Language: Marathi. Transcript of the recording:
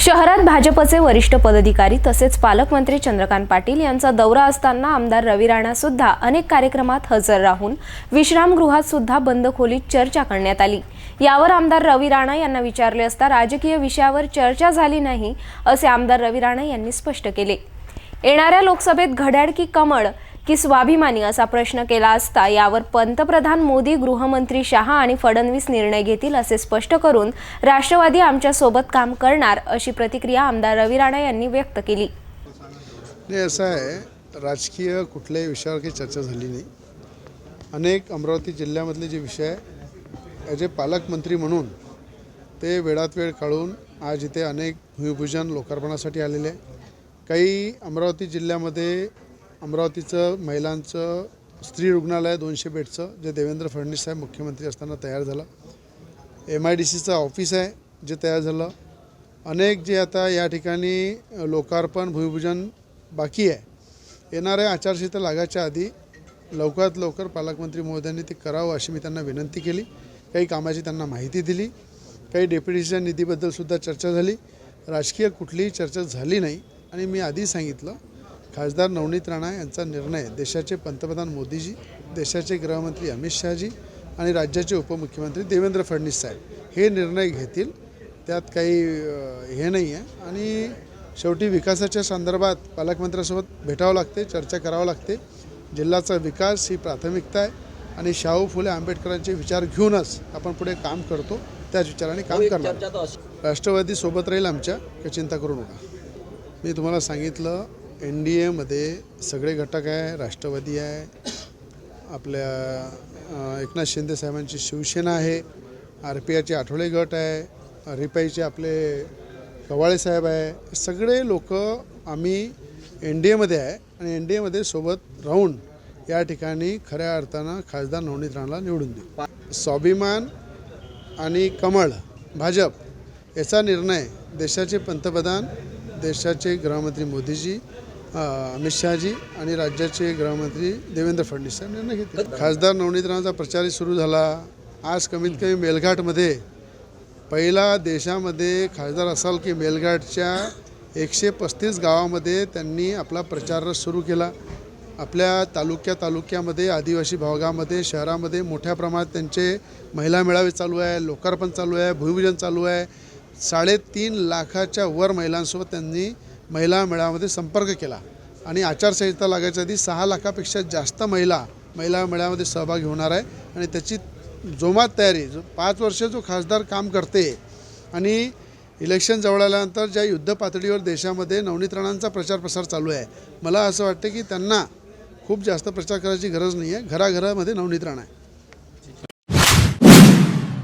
शहरात भाजपचे वरिष्ठ पदाधिकारी तसेच पालकमंत्री चंद्रकांत पाटील यांचा दौरा असताना आमदार रवी राणा सुद्धा अनेक कार्यक्रमात हजर राहून विश्रामगृहात सुद्धा बंद खोलीत चर्चा करण्यात आली. यावर आमदार रवी राणा यांना विचारले असता राजकीय विषयावर चर्चा झाली नाही असे आमदार रवी राणा यांनी स्पष्ट केले. येणाऱ्या लोकसभेत घड्याळ की कमळ की स्वाभिमानी असा प्रश्न केला असता यावर पंतप्रधान मोदी गृहमंत्री शहा आणि फडणवीस निर्णय घेतील असे स्पष्ट करून राष्ट्रवादी आमच्यासोबत काम करणार अशी प्रतिक्रिया आमदार रवी राणा यांनी व्यक्त केली. नाही असं आहे राजकीय कुठल्याही विषयावर काही चर्चा झाली नाही. अनेक अमरावती जिल्ह्यामधले जे विषय जे पालकमंत्री म्हणून ते वेळात वेळ काढून आज इथे अनेक भूमिपूजन लोकार्पणासाठी आलेले आहे काही अमरावती जिल्ह्यामध्ये अमरावतीचं महिलांचं स्त्री रुग्णालय दोनशे बेडचं जे देवेंद्र फडणवीस साहेब मुख्यमंत्री असताना तयार झालं. एम आय डी सीचं ऑफिस आहे जे तयार झालं. अनेक जे आता या ठिकाणी लोकार्पण भूमिपूजन बाकी आहे येणाऱ्या आचारसंहिता लागायच्या आधी लवकरात लवकर पालकमंत्री महोदयांनी ते करावं अशी मी त्यांना विनंती केली. काही कामाची त्यांना माहिती दिली. काही डेप्युटीच्या निधीबद्दलसुद्धा चर्चा झाली. राजकीय कुठलीही चर्चा झाली नाही. आणि मी आधी सांगितलं खासदार नवनीत राणा यांचा निर्णय देशाचे पंतप्रधान मोदीजी देशाचे गृहमंत्री अमित शहाजी आणि राज्याचे उपमुख्यमंत्री देवेंद्र फडणवीस साहेब हे निर्णय घेतील. त्यात काही हे नाही आहे आणि शेवटी विकासाच्या संदर्भात पालकमंत्र्यांसोबत भेटावं लागते चर्चा करावं लागते. जिल्ह्याचा विकास ही प्राथमिकता आहे आणि शाहू फुले आंबेडकरांचे विचार घेऊनच आपण पुढे काम करतो. त्याच विचाराने काम करणार. राष्ट्रवादी सोबत राहील आमच्या काही चिंता करू नका. मी तुम्हाला सांगितलं एन डी एमध्ये सगळे घटक आहे राष्ट्रवादी आहे आपल्या एकनाथ शिंदे साहेबांची शिवसेना आहे आर पी आयचे आठवडे गट आहे रिपाईचे आपले कवाळे साहेब आहे सगळे लोक आम्ही एन डी एमध्ये आहे आणि एन डी एमध्ये सोबत राहून या ठिकाणी खऱ्या अर्थानं खासदार नवनीत राणाला निवडून देऊ. स्वाभिमान आणि कमळ भाजप याचा निर्णय देशाचे पंतप्रधान देशाचे गृहमंत्री मोदीजी अमित शहाजी आणि राज्याचे गृहमंत्री देवेंद्र फडणवीस साहेब निर्णय घेतले. खासदार नवनीत राणाचा प्रचारही सुरू झाला. आज कमीत कमी मेलघाटमध्ये पहिला देशामध्ये खासदार असाल की मेलघाटच्या एकशे पस्तीस गावामध्ये त्यांनी आपला प्रचार सुरू केला. आपल्या तालुक्या तालुक्यामध्ये आदिवासी भागामध्ये शहरामध्ये मोठ्या प्रमाणात त्यांचे महिला मेळावे चालू आहे लोकार्पण चालू आहे भूमिपूजन चालू आहे. साडेतीन लाखाच्या वर महिलांसोबत त्यांनी महिला मेळाव्यामध्ये संपर्क केला. आणि आचारसंहिता लागायच्या आधी सहा लाखापेक्षा जास्त महिला महिला मेळाव्यामध्ये सहभागी होणार आहे. आणि त्याची जोमात तयारी जो पाच वर्ष जो खासदार काम करते आणि इलेक्शन जवळ आल्यानंतर ज्या युद्ध पातळीवर देशामध्ये नवनीत राणांचा प्रचार प्रसार चालू आहे. मला असं वाटतं की त्यांना खूप जास्त प्रचार करायची गरज नाही आहे घराघरामध्ये नवनीत राणा आहे.